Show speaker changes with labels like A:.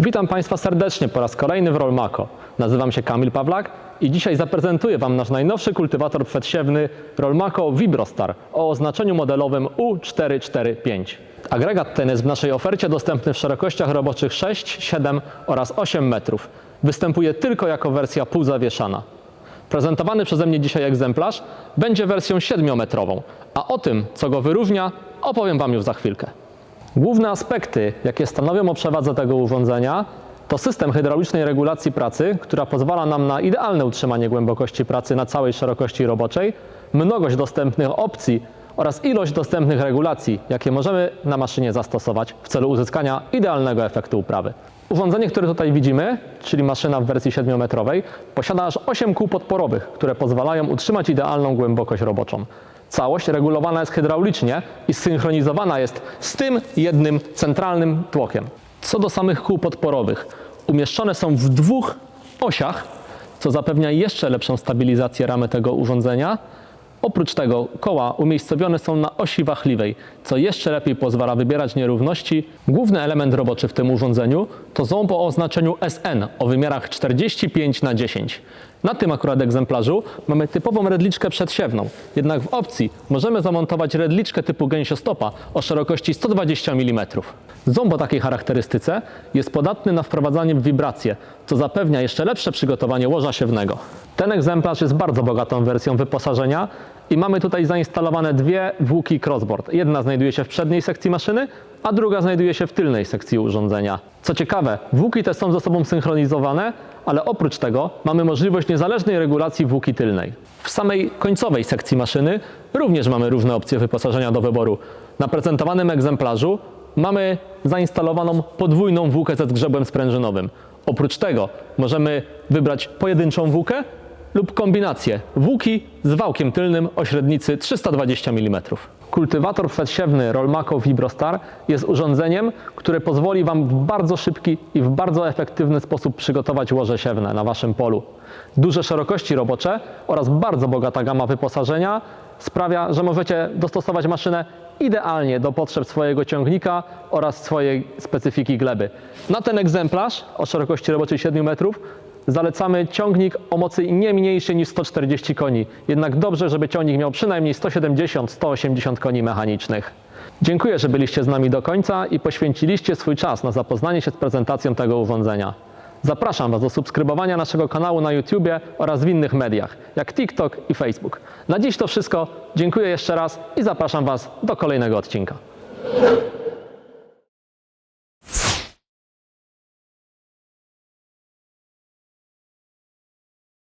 A: Witam Państwa serdecznie po raz kolejny w Rolmako. Nazywam się Kamil Pawlak i dzisiaj zaprezentuję Wam nasz najnowszy kultywator przedsiewny Rolmako Vibrostar o oznaczeniu modelowym U445. Agregat ten jest w naszej ofercie dostępny w szerokościach roboczych 6, 7 oraz 8 metrów. Występuje tylko jako wersja półzawieszana. Prezentowany przeze mnie dzisiaj egzemplarz będzie wersją 7-metrową, a o tym, co go wyróżnia, opowiem Wam już za chwilkę. Główne aspekty, jakie stanowią o przewadze tego urządzenia, to system hydraulicznej regulacji pracy, która pozwala nam na idealne utrzymanie głębokości pracy na całej szerokości roboczej, mnogość dostępnych opcji oraz ilość dostępnych regulacji, jakie możemy na maszynie zastosować w celu uzyskania idealnego efektu uprawy. Urządzenie, które tutaj widzimy, czyli maszyna w wersji 7-metrowej, posiada aż 8 kół podporowych, które pozwalają utrzymać idealną głębokość roboczą. Całość regulowana jest hydraulicznie i synchronizowana jest z tym jednym centralnym tłokiem. Co do samych kół podporowych, umieszczone są w dwóch osiach, co zapewnia jeszcze lepszą stabilizację ramy tego urządzenia. Oprócz tego koła umiejscowione są na osi wachliwej, co jeszcze lepiej pozwala wybierać nierówności. Główny element roboczy w tym urządzeniu to ząb o oznaczeniu SN o wymiarach 45 na 10. Na tym akurat egzemplarzu mamy typową redliczkę przedsiewną, jednak w opcji możemy zamontować redliczkę typu gęsiostopa o szerokości 120 mm. Ząb o takiej charakterystyce jest podatny na wprowadzanie w wibracje, co zapewnia jeszcze lepsze przygotowanie łoża siewnego. Ten egzemplarz jest bardzo bogatą wersją wyposażenia i mamy tutaj zainstalowane dwie włóki crossboard. Jedna znajduje się w przedniej sekcji maszyny, a druga znajduje się w tylnej sekcji urządzenia. Co ciekawe, włóki te są ze sobą synchronizowane, ale oprócz tego mamy możliwość niezależnej regulacji włóki tylnej. W samej końcowej sekcji maszyny również mamy różne opcje wyposażenia do wyboru. Na prezentowanym egzemplarzu mamy zainstalowaną podwójną włókę ze zgrzebłem sprężynowym. Oprócz tego możemy wybrać pojedynczą włókę lub kombinację włóki z wałkiem tylnym o średnicy 320 mm. Kultywator przedsiewny Rolmako Vibrostar jest urządzeniem, które pozwoli Wam w bardzo szybki i w bardzo efektywny sposób przygotować łoże siewne na Waszym polu. Duże szerokości robocze oraz bardzo bogata gama wyposażenia sprawia, że możecie dostosować maszynę idealnie do potrzeb swojego ciągnika oraz swojej specyfiki gleby. Na ten egzemplarz o szerokości roboczej 7 metrów zalecamy ciągnik o mocy nie mniejszej niż 140 koni. Jednak dobrze, żeby ciągnik miał przynajmniej 170-180 koni mechanicznych. Dziękuję, że byliście z nami do końca i poświęciliście swój czas na zapoznanie się z prezentacją tego urządzenia. Zapraszam Was do subskrybowania naszego kanału na YouTubie oraz w innych mediach, jak TikTok i Facebook. Na dziś to wszystko. Dziękuję jeszcze raz i zapraszam Was do kolejnego odcinka.